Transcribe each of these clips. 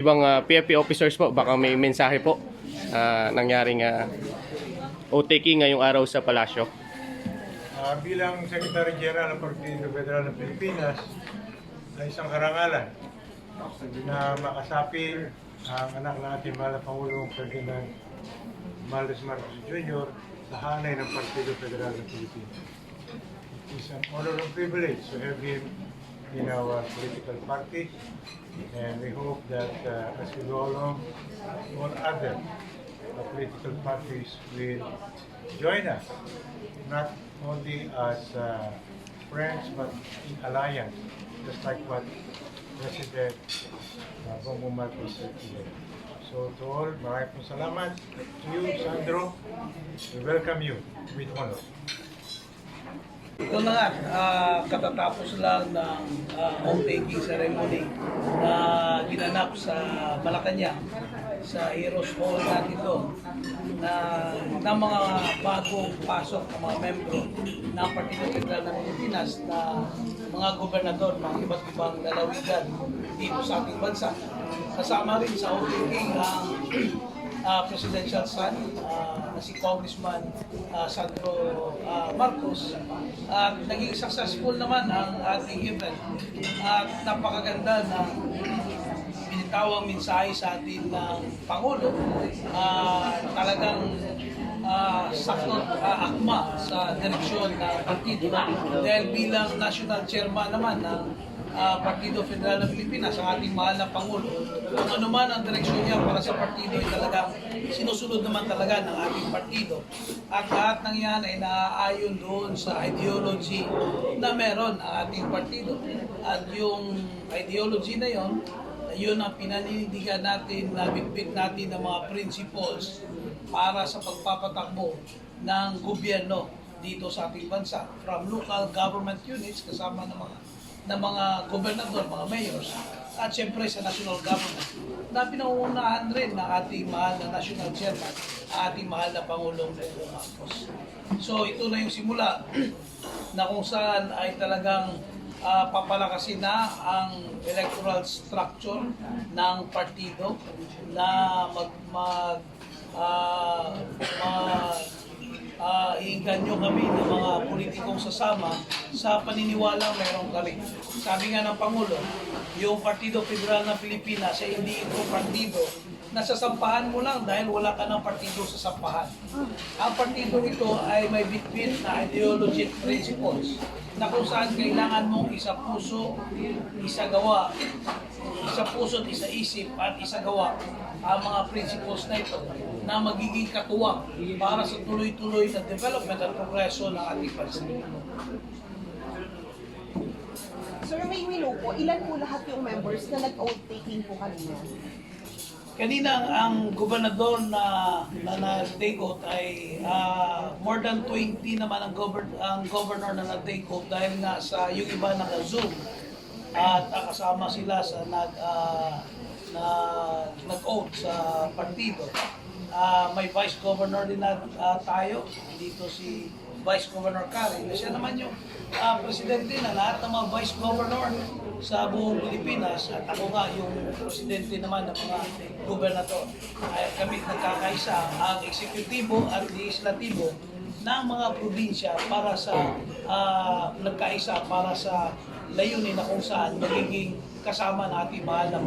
Ibang ah, PFP officers po, baka may mensahe po ah, nangyaring uh, OTK ngayong araw sa palasyo. Ah, bilang Secretary General ng Partido Federal ng Pilipinas, na isang karangalan na makasapil ang anak natin mahal na Pangulong Ferdinand Marcos Marcos Jr. sa hanay ng Partido Federal ng Pilipinas. It is an honor and privilege to have him in our political party and we hope that uh, as we go along, all other uh, political parties will join us, not only as uh, friends but in alliance, just like what President uh, Bongbong Marcos said today. So to all, maraming salamat. To you, Sandro, we welcome you with honor. Ito na nga, ah, katatapos lang ng uh, home-taking ceremony na ginanap sa Malacanang, sa Heroes Hall natin doon, na, na mga bagong pasok ng mga membro ng Partido Federal ng Pilipinas na mga gobernador ng iba't ibang lalawigan dito sa ating bansa. Kasama rin sa home-taking ang uh, presidential son uh, na si Congressman uh, Sandro uh, Marcos. At naging successful naman ang ating event. At napakaganda ng binitawang mensahe sa atin ng Pangulo. Uh, talagang uh, sakto uh, akma sa direksyon ng partido. Dahil bilang national chairman naman ng uh, Partido Federal ng Pilipinas, ang ating mahal na Pangulo, kung ano man ang direksyon niya para sa partido ay talagang sinusunod naman talaga ng ating partido. At lahat ng yan ay naaayon doon sa ideology na meron ang ating partido. At yung ideology na yon, yun ang pinaninindigan natin, na bitbit natin ng mga principles para sa pagpapatakbo ng gobyerno dito sa ating bansa. From local government units, kasama ng mga ng mga gobernador, mga mayors, at siyempre sa national government na pinangungunahan rin ng ating mahal na national chairman, ating mahal na Pangulong Bongbong Marcos. So ito na yung simula na kung saan ay talagang ah, papalakasin na ang electoral structure ng partido na mag, mag ah, mag uh, iinganyo kami ng mga politikong sasama sa paniniwala meron kami. Sabi nga ng Pangulo, yung Partido Federal ng Pilipinas ay hindi ito partido na sasampahan mo lang dahil wala ka ng partido sa sampahan. Ang partido ito ay may bitbit na ideology principles na kung saan kailangan mong isa puso, isa gawa, isa puso at isa isip at isa gawa ang mga principles na ito na magiging katuwang para sa tuloy-tuloy na development at progreso ng ating bansa. Sir May Milupo, ilan po lahat yung members na nag-oath taking po kanina? Kanina ang, gobernador na na nag-take oath ay ah, more than 20 naman ang, govern, ang governor na nag-take oath dahil nga sa yung iba naka-zoom at ah, kasama sila sa nag ah, na nag-oath sa partido. Ah, may vice governor din na ah, tayo dito si Vice Governor Karen. Siya naman yung ah, presidente na lahat ng mga vice governor sa buong Pilipinas at ako nga yung presidente naman ng mga gobernador. Ay kami nagkakaisa ang eksekutibo at legislatibo ng mga probinsya para sa ah, nagkaisa para sa layunin na kung saan magiging kasama natin mahal na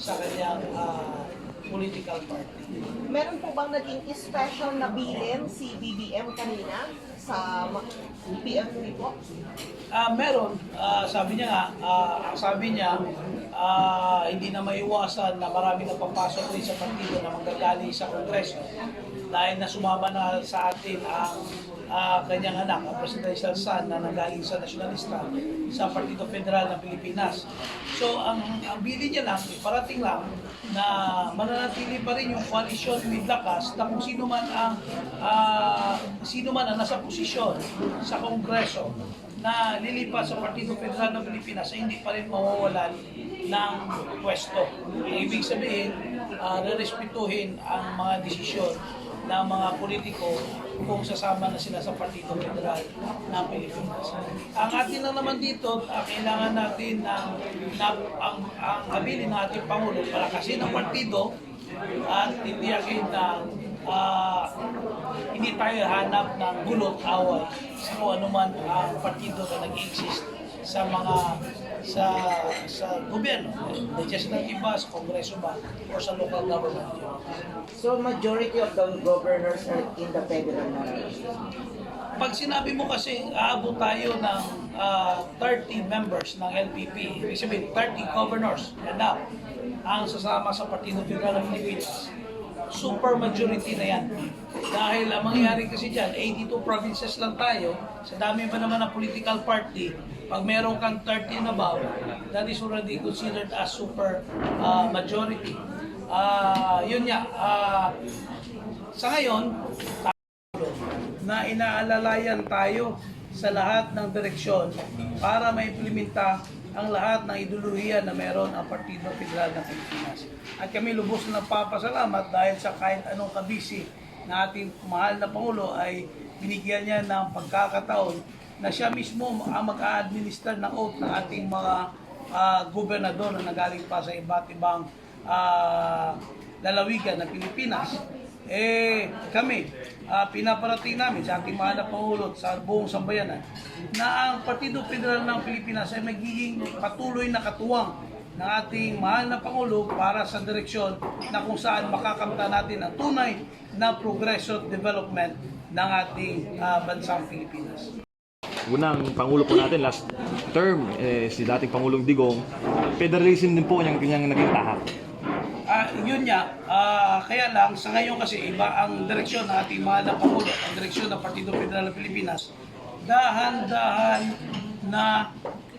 sa kanyang ah, political party. Meron po bang naging special na bilin si BBM kanina sa ma- PM3 po? Ah, meron. Ah, sabi niya nga, ah, sabi niya, ah, hindi na maiwasan na marami na papasok rin sa partido na manggagaling sa Kongreso dahil na sumama na sa atin ang ah, kanyang anak, ang presidential son na nanggaling sa nasyonalista sa Partido Federal ng Pilipinas. So, ang, ang bili niya lang, parating lang, na mananatili pa rin yung coalition with lakas na kung sino man ang ah, sino man ang nasa posisyon sa Kongreso na lilipat sa Partido Federal ng Pilipinas ay hindi pa rin mawawalan ng pwesto. Ibig sabihin, uh, rerespetuhin ang mga desisyon ng mga politiko kung sasama na sila sa Partido Federal ng Pilipinas. Ang atin lang naman dito, ah, kailangan natin ng, na, ang, ang habilin ng ating Pangulo, palakasin ang partido at titiyakin na ah, hindi tayo hanap ng gulot away sa kung ano man ang partido na nag-exist sa mga sa sa gobyerno, just ng iba sa kongreso ba or sa local government. So majority of the governors are in the federal na. Pag sinabi mo kasi aabot tayo ng ah, 30 members ng LPP, ibig sabihin 30 governors, yan na, ang sasama sa Partido Federal ng Pilipinas, super majority na yan. Dahil ang mangyayari kasi dyan, 82 provinces lang tayo, sa dami pa naman ng political party, pag meron kang 30 and above, that is already considered as super ah, majority. Ah, yun nga, ah, sa ngayon, na inaalalayan tayo sa lahat ng direksyon para maimplementa ang lahat ng ideolohiya na meron ang Partido Federal ng Pilipinas. At kami lubos na nagpapasalamat dahil sa kahit anong kabisi na ating mahal na Pangulo ay binigyan niya ng pagkakataon na siya mismo ang mag-a-administer ng oath ng ating mga ah, gobernador na nagaling pa sa iba't ibang ah, lalawigan ng Pilipinas eh kami ah, pinaparating namin sa ating mahal na Pangulo at sa buong sambayanan na ang Partido Federal ng Pilipinas ay magiging patuloy na katuwang ng ating mahal na Pangulo para sa direksyon na kung saan makakamta natin ang tunay na progresyo at development ng ating ah, bansang Pilipinas. Unang pangulo po natin last term eh, si dating Pangulong Digong federalism din po yung kanyang naging tahak. Ah, yun nga, ah, kaya lang sa ngayon kasi iba ang direksyon ng ating mahal Pangulo, ang direksyon ng Partido Federal ng Pilipinas, dahan-dahan na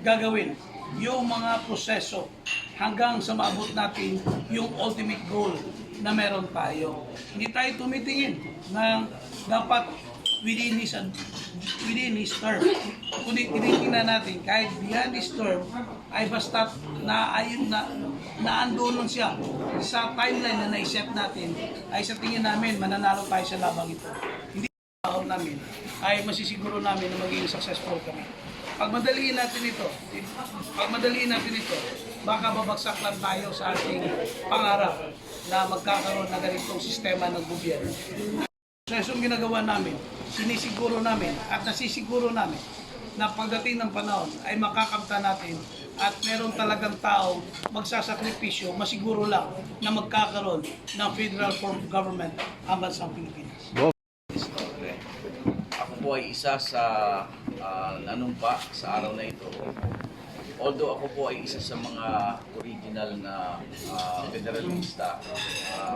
gagawin yung mga proseso hanggang sa maabot natin yung ultimate goal na meron tayo. Hindi tayo tumitingin ng dapat within his, within his term. Kundi tinitingnan natin kahit beyond his term ay basta na ayun na naandoon siya sa timeline na naiset natin ay sa tingin namin mananalo tayo sa labang ito. Hindi tao namin ay masisiguro namin na magiging successful kami. Pag madaliin natin ito, pag madaliin natin ito, baka babagsak lang tayo sa ating pangarap na magkakaroon ng ganitong sistema ng gobyerno. Prosesong ginagawa namin, sinisiguro namin at nasisiguro namin na pagdating ng panahon ay makakamta natin at meron talagang tao magsasakripisyo, masiguro lang na magkakaroon ng federal form of government ang bansang Pilipinas. Ako po ay isa sa ah, nanumpa sa araw na ito. Although ako po ay isa sa mga original na ah, federalista, uh,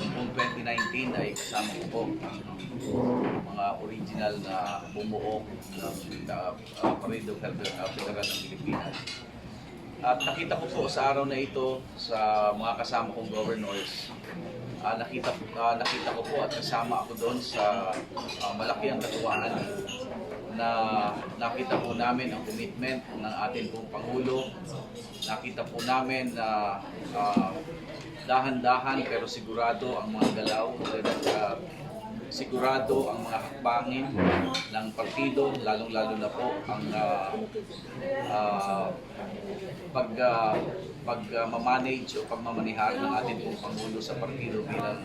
noong 2019 ay kasama ko po ang mga original na bumuo ng uh, Partido Federal, Federal ng Pilipinas. At nakita ko po sa araw na ito sa mga kasama kong governors, ah, nakita, ah, nakita ko po at kasama ako doon sa ah, malaki ang katuwaan na nakita po namin ang commitment ng ating pong Pangulo. Nakita po namin na ah, dahan-dahan pero sigurado ang mga galaw at ah, sigurado ang mga hakbangin ng partido, lalong-lalo na po ang ah, ah, pag uh, pag ah, mamanage o pagmamanehan ng ating pong Pangulo sa partido bilang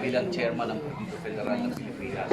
bilang chairman ng Partido Federal ng Pilipinas.